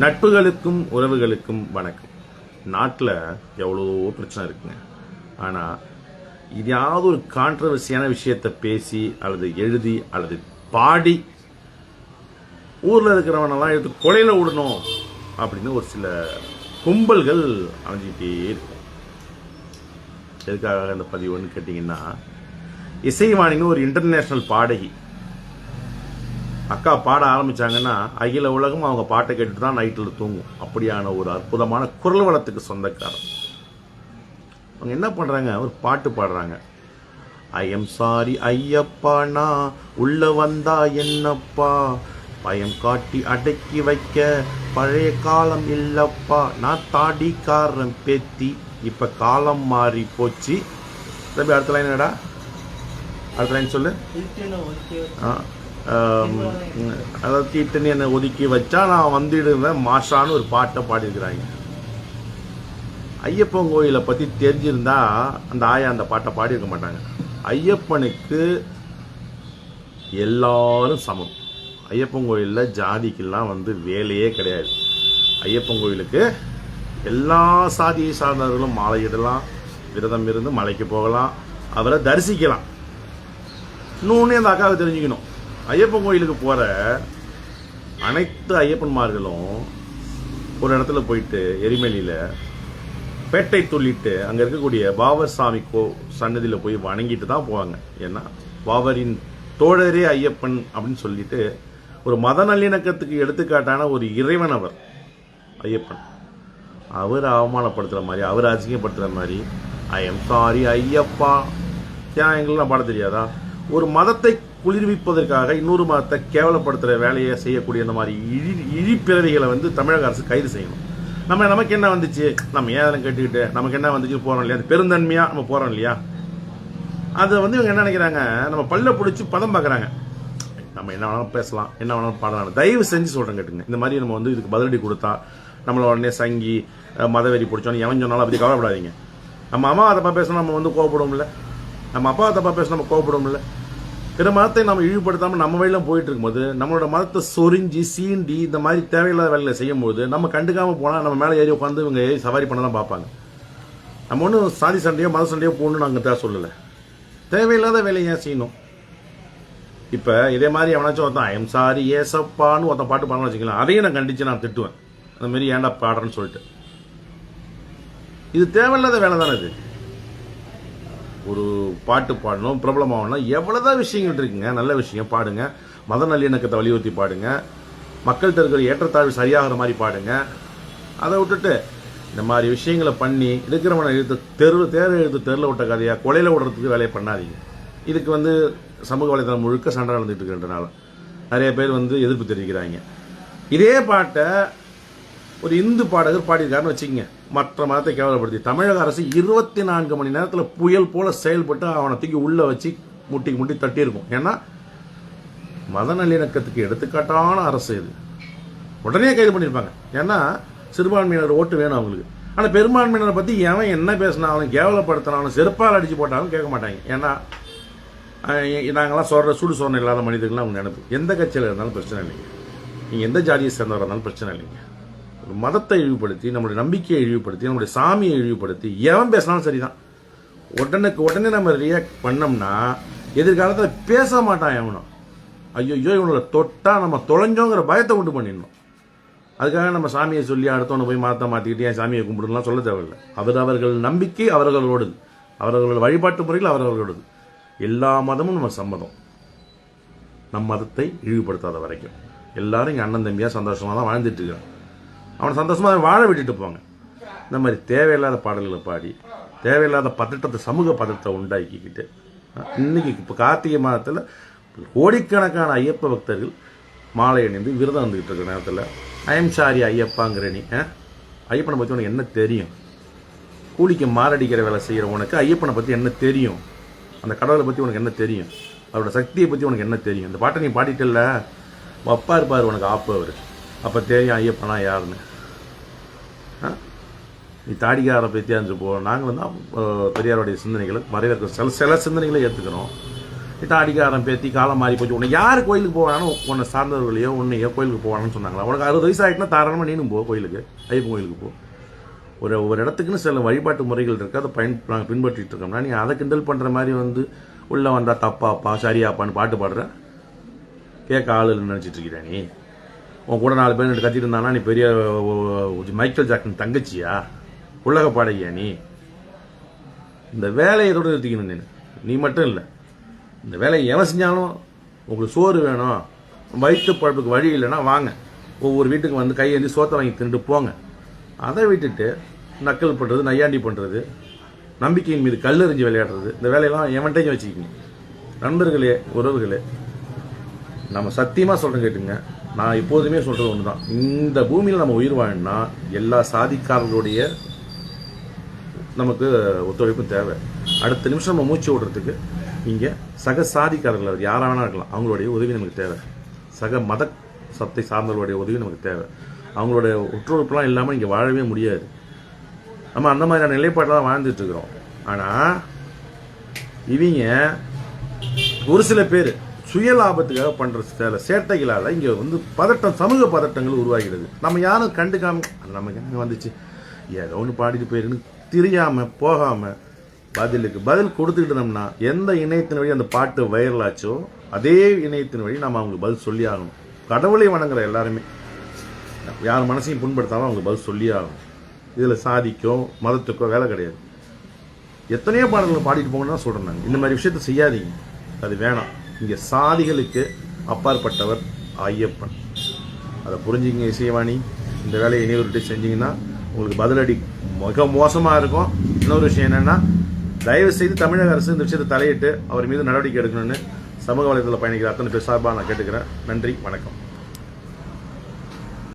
நட்புகளுக்கும் உறவுகளுக்கும் வணக்கம். நாட்டில் எவ்வளோ பிரச்சனை இருக்குங்க. ஆனால் எதையாவது ஒரு கான்ட்ரவர்சியான விஷயத்தை பேசி அல்லது எழுதி அல்லது பாடி ஊரில் இருக்கிறவனெல்லாம் எடுத்து கொலையில் விடணும் அப்படின்னு ஒரு சில கும்பல்கள் அமைஞ்சிக்கிட்டே இருக்கும் எதுக்காக இந்த பதிவுன்னு கேட்டிங்கன்னா இசைவாணின்னு ஒரு இன்டர்நேஷ்னல் பாடகி அக்கா பாட ஆரம்பிச்சாங்கன்னா அகில உலகம் அவங்க பாட்டை கேட்டுட்டு தான் நைட்டில் தூங்கும். அப்படியான ஒரு அற்புதமான குரல் வளத்துக்கு சொந்தக்காரர் அவங்க என்ன பண்றாங்க? ஒரு பாட்டு பாடுறாங்க. ஐ எம் சாரி ஐயப்பா நான் உள்ள வந்தா என்னப்பா? பயம் காட்டி அடக்கி வைக்க பழைய காலம் இல்லப்பா? நான் தாடிக்காரன் பேத்தி. இப்ப காலம் மாறி போச்சு. தம்பி அடுத்த லைன் என்னடா? அடுத்த லைன் சொல்லு. ஆ, அதாவது தீட்டுன்னு என்னை ஒதுக்கி வச்சா நான் வந்துடுவேன். மாஷான்னு ஒரு பாட்டை பாடியிருக்கிறாங்க. ஐயப்பன் கோயிலை பற்றி தெரிஞ்சிருந்தா அந்த ஆயா அந்த பாட்டை பாடியிருக்க மாட்டாங்க. ஐயப்பனுக்கு எல்லாரும் சமம். ஐயப்பன் கோயிலில் ஜாதிக்கெல்லாம் வந்து வேலையே கிடையாது. ஐயப்பன் கோயிலுக்கு எல்லா சாதியை சார்ந்தவர்களும் மாலையிடலாம் விரதம் இருந்து மலைக்கு போகலாம் அவரை தரிசிக்கலாம். இன்னொன்று அந்த அக்காவை தெரிஞ்சுக்கணும். ஐயப்பன் கோயிலுக்கு போகிற அனைத்து ஐயப்பன்மார்களும் ஒரு இடத்துல போயிட்டு எரிமலையில் பேட்டை துள்ளிட்டு அங்கே இருக்கக்கூடிய பாவர் சாமி கோ சன்னதியில் போய் வணங்கிட்டு தான் போவாங்க. ஏன்னா பாவரின் தோழரே ஐயப்பன் அப்படின்னு சொல்லிட்டு ஒரு மத நல்லிணக்கத்துக்கு எடுத்துக்காட்டான ஒரு இறைவன் அவர் ஐயப்பன். அவர் அவமானப்படுத்துகிற மாதிரி அவர் அசிங்கப்படுத்துகிற மாதிரி ஐ எம் சாரி ஐயப்பா. ஏன் எங்களுக்குலாம் பாட தெரியாதா? ஒரு மதத்தை குளிர்விப்பதற்காக இன்னொரு மதத்தை கேவலப்படுத்துகிற வேலையை செய்யக்கூடிய இந்த மாதிரி இழி இழிப்பிறவிகளை வந்து தமிழக அரசு கைது செய்யணும். நம்ம நமக்கு என்ன வந்துச்சு? நம்ம ஏன் கட்டிக்கிட்டு கேட்டுக்கிட்டு? நமக்கு என்ன வந்துச்சு? போகிறோம் இல்லையா? அது பெருந்தன்மையாக நம்ம போகிறோம் இல்லையா? அதை வந்து இவங்க என்ன நினைக்கிறாங்க? நம்ம பல்ல பிடிச்சி பதம் பார்க்குறாங்க நம்ம என்ன வேணாலும் பேசலாம். என்ன வேணாலும் பாடலாம். தயவு செஞ்சு சொல்கிறேன் கேட்டுங்க. இந்த மாதிரி நம்ம வந்து இதுக்கு பதிலடி கொடுத்தா நம்மள உடனே சங்கி மதவெறி பிடிச்சோன்னு எவன் சொன்னாலும் அப்படி கவலைப்படாதீங்க. நம்ம அம்மா தப்பா பேசினா நம்ம வந்து கோவப்படுவோம்ல. நம்ம அப்பா தப்பா பேசணும் நம்ம கோவப்படுவோம்ல. பிற மதத்தை நம்ம இழிவுபடுத்தாமல் நம்ம வழியில போயிட்டு இருக்கும்போது நம்மளோட மதத்தை சொரிஞ்சி சீண்டி இந்த மாதிரி தேவையில்லாத வேலைகளை செய்யும்போது நம்ம கண்டுக்காமல் போனால் நம்ம மேலே ஏறி உட்காந்து இவங்க ஏறி சவாரி பண்ண தான் பார்ப்பாங்க. நம்ம ஒன்றும் சாதி சண்டையோ மத சண்டையோ போகணும்னு நாங்கள் தான் சொல்லலை. தேவையில்லாத வேலையை ஏன் செய்யணும்? இப்போ இதே மாதிரி எவனாச்சும் ஒருத்தன் ஐம் சாரி ஏசப்பான்னு ஒருத்தன் பாட்டு பாடணும்னு வச்சுக்கலாம் அதையும் நான் கண்டித்து நான் திட்டுவேன். அந்த மாதிரி ஏன்டா பாடுறேன்னு சொல்லிட்டு. இது தேவையில்லாத வேலை தானே இது. ஒரு பாட்டு பாடணும் பிரபலமாகணும் எவ்வளோதான் விஷயங்கள் இருக்குங்க நல்ல விஷயம் பாடுங்க. மத நல்லிணக்கத்தை வலியுறுத்தி பாடுங்க. மக்கள்கிட்ட இருக்கிற ஏற்றத்தாழ்வு சரியாகிற மாதிரி பாடுங்க. அதை விட்டுட்டு இந்த மாதிரி விஷயங்களை பண்ணி இருக்கிறவனை எழுத்து தெரு தேர் எழுத்து தெருவில் விட்ட கதையாக கொலையில் விடுறதுக்கு வேலையை பண்ணாதீங்க. இதுக்கு வந்து சமூக வலைதளம் முழுக்க சண்டை நடந்துட்டு இருக்கின்றனால நிறைய பேர் வந்து எதிர்ப்பு தெரிவிக்கிறாங்க. இதே பாட்டை ஒரு இந்து பாடகர் பாடியிருக்காருன்னு வச்சுக்கங்க. மற்ற மதத்தை கேவலப்படுத்தி. தமிழக அரசு இருபத்தி நான்கு மணி நேரத்தில் புயல் போல செயல்பட்டு அவனை தூக்கி உள்ளே வச்சு முட்டி முட்டி தட்டியிருக்கும். ஏன்னா மத நல்லிணக்கத்துக்கு எடுத்துக்காட்டான அரசு இது. உடனே கைது பண்ணியிருப்பாங்க. ஏன்னா சிறுபான்மையினர் ஓட்டு வேணும் அவங்களுக்கு. ஆனால் பெரும்பான்மையினரை பற்றி எவன் என்ன பேசினாலும் கேவலப்படுத்தினாலும் செருப்பால் அடித்து போட்டாலும் கேட்க மாட்டாங்க. ஏன்னா நாங்களாம் சொல்கிற சுடு சோதனை இல்லாத மனிதர்கள்லாம் அவங்க நினைப்பு. எந்த கட்சியில் இருந்தாலும் பிரச்சனை இல்லைங்க. நீங்கள் எந்த ஜாதியை சேர்ந்தவராக இருந்தாலும் பிரச்சனை இல்லைங்க. மதத்தை இழிவுபடுத்தி நம்மளுடைய நம்பிக்கையை இழிவுபடுத்தி நம்மளுடைய சாமியை இழிவுபடுத்தி எவன் பேசினாலும் சரிதான். உடனுக்கு உடனே நம்ம ரியாக்ட் பண்ணோம்னா எதிர்காலத்தில் பேச மாட்டான் எவனும். ஐயோ இவனோட தொட்டா நம்ம தொலைஞ்சோங்கிற பயத்தை உண்டு பண்ணிடணும். அதுக்காக நம்ம சாமியை சொல்லி அடுத்தவனை போய் மாற்ற மாற்றிக்கிட்டு என் சாமியை கும்பிடுலாம் சொல்ல தேவையில்லை. அவர் அவர்கள் நம்பிக்கை அவர்களோடது. அவர்களோட வழிபாட்டு முறையில் அவர்களோடது எல்லா மதமும் நம்ம சம்மதம். நம் மதத்தை இழிவுபடுத்தாத வரைக்கும். எல்லாரும் இங்கே அண்ணன் தம்பியாக சந்தோஷமாக தான் வாழ்ந்துட்டு இருக்கிறோம். அவனை சந்தோஷமாக வாழ விட்டுட்டு போங்க. இந்த மாதிரி தேவையில்லாத பாடல்களை பாடி தேவையில்லாத பதட்டத்தை சமூக பதட்டத்தை உண்டாக்கிக்கிட்டு இன்றைக்கி இன்னைக்கு இப்போ கார்த்திகை மாதத்தில் கோடிக்கணக்கான ஐயப்ப பக்தர்கள் மாலை அணிந்து விரதம் வந்துக்கிட்டு இருக்கிற நேரத்தில் ஐயம் சாரி ஐயப்பாங்கிற நீ ஐயப்பனை பற்றி உனக்கு என்ன தெரியும்? கூலிக்கு மாரடிக்கிற வேலை செய்கிற உனக்கு ஐயப்பனை பற்றி என்ன தெரியும்? அந்த கடவுளை பற்றி உனக்கு என்ன தெரியும்? அவரோட சக்தியை பற்றி உனக்கு என்ன தெரியும்? இந்த பாட்டை நீ பாடிட்டல்ல? அப்பா இருப்பார் உனக்கு ஆப்பு அவர். அப்போ தெரியும் ஐயப்பனா யாருன்னு. நீ தாடிக்கார பற்றி போ. நாங்கள் வந்து பெரியாருடைய சிந்தனைகளை வரவேற்க சில சில சிந்தனைகளை ஏற்றுக்கிறோம் தாடிக்காரன் பேத்தி காலம் மாறி போச்சு. உன்னை யார் கோயிலுக்கு போவானோ உன்னை சார்ந்தவர்களையோ உன்னையோ கோயிலுக்கு போவானு சொன்னாங்களா? உனக்கு அறுபது வயசு ஆகிட்டுனா தாராளமாக நீனும் போ கோயிலுக்கு ஐயப்பன் கோயிலுக்கு போ. ஒரு ஒரு இடத்துக்குன்னு சில வழிபாட்டு முறைகள் இருக்குது அதை பயன் நாங்கள் பின்பற்றிட்டு இருக்கோம்னா நீ அதை கிண்டல் பண்ணுற மாதிரி வந்து உள்ளே வந்தால் தப்பாப்பா சரியாப்பான்னு பாட்டு பாடுற? கேட்க ஆளு நினச்சிட்டு இருக்கிறேன் நீ. உன் கூட நாலு பேர் நின்று கத்திட்டு இருந்தானா? நீ பெரிய மைக்கேல் ஜாக்சன் தங்கச்சியா? உலக பாடகியா நீ? இந்த வேலையை தொடர்ந்து நிறுத்திக்கணும் நீ நீ மட்டும் இல்லை. இந்த வேலையை எவன் செஞ்சாலும் உங்களுக்கு சோறு வேணும். வயிற்று பழப்புக்கு வழி இல்லைன்னா வாங்க. ஒவ்வொரு வீட்டுக்கு வந்து கையேந்தி சோத்தை வாங்கி தின்னுட்டு போங்க. அதை விட்டுட்டு நக்கல் பண்ணுறது நையாண்டி பண்ணுறது நம்பிக்கையின் மீது கல்லெறிஞ்சு விளையாடுறது இந்த வேலையெல்லாம் எவன்ட்டையும் வச்சுக்கிங்க. நண்பர்களே உறவுகளே நம்ம சத்தியமாக சொல்கிறேன் கேட்டுங்க. நான் எப்போதுமே சொல்கிறது ஒன்று தான் இந்த பூமியில் நம்ம உயிர் வாழணும்னா எல்லா சாதிக்காரர்களுடைய நமக்கு ஒத்துழைப்பும் தேவை. அடுத்த நிமிஷம் நம்ம மூச்சு விடுறதுக்கு இங்கே சக சாதிக்காரர்கள் அது யாராக வேணா இருக்கலாம் அவங்களுடைய உதவி நமக்கு தேவை. சக மத சத்தை சார்ந்தவர்களுடைய உதவி நமக்கு தேவை. அவங்களுடைய ஒற்றுழைப்புலாம் இல்லாமல் இங்கே வாழவே முடியாது. நம்ம அந்த மாதிரியான நிலைப்பாட்டில் தான் வாழ்ந்துட்டு இருக்கிறோம். ஆனால் இவங்க ஒரு சில பேர் சுய லாபத்துக்காக பண்ற சில சேட்டைகளால் இங்கே வந்து பதட்டம் சமூக பதட்டங்கள் உருவாகிறது. நம்ம யாரும் கண்டுக்காம "அது நமக்கு என்ன வந்துச்சு? ஏதோ ஒன்று பாடிட்டு போயிருக்குன்னு திரியாமல் போகாமல் பதிலுக்கு பதில் கொடுத்துக்கிட்டோம்னா எந்த இணையத்தின் வழி அந்த பாட்டு வைரலாச்சோ அதே இணையத்தின் வழி நம்ம அவங்களுக்கு பதில் சொல்லி ஆகணும். கடவுளை வணங்குற எல்லாருமே. யார் மனசையும் புண்படுத்தாமல் அவங்களுக்கு பதில் சொல்லி ஆகணும். இதில் சாதிக்கோ மதத்துக்கோ வேலை கிடையாது. எத்தனையோ பாடல்களை பாடிட்டு போங்கன்னு தான் சொல்கிறேன் இந்த மாதிரி விஷயத்த செய்யாதீங்க. அது வேணாம். இங்கே சாதிகளுக்கு அப்பாற்பட்டவர் ஐயப்பன். அதை புரிஞ்சுங்க இசைவாணி இந்த வேலையை இனிவர்கிட்ட செஞ்சீங்கன்னா உங்களுக்கு பதிலடி மிக மோசமாக இருக்கும். இன்னொரு விஷயம் என்னென்னா தயவு செய்து தமிழக அரசு இந்த விஷயத்தை தலையிட்டு அவர் மீது நடவடிக்கை எடுக்கணும்னு சமூக வலைதளத்தில் பயணிக்கிற அத்தனை பேர் சார்பாக நான் கேட்டுக்கிறேன். நன்றி வணக்கம்.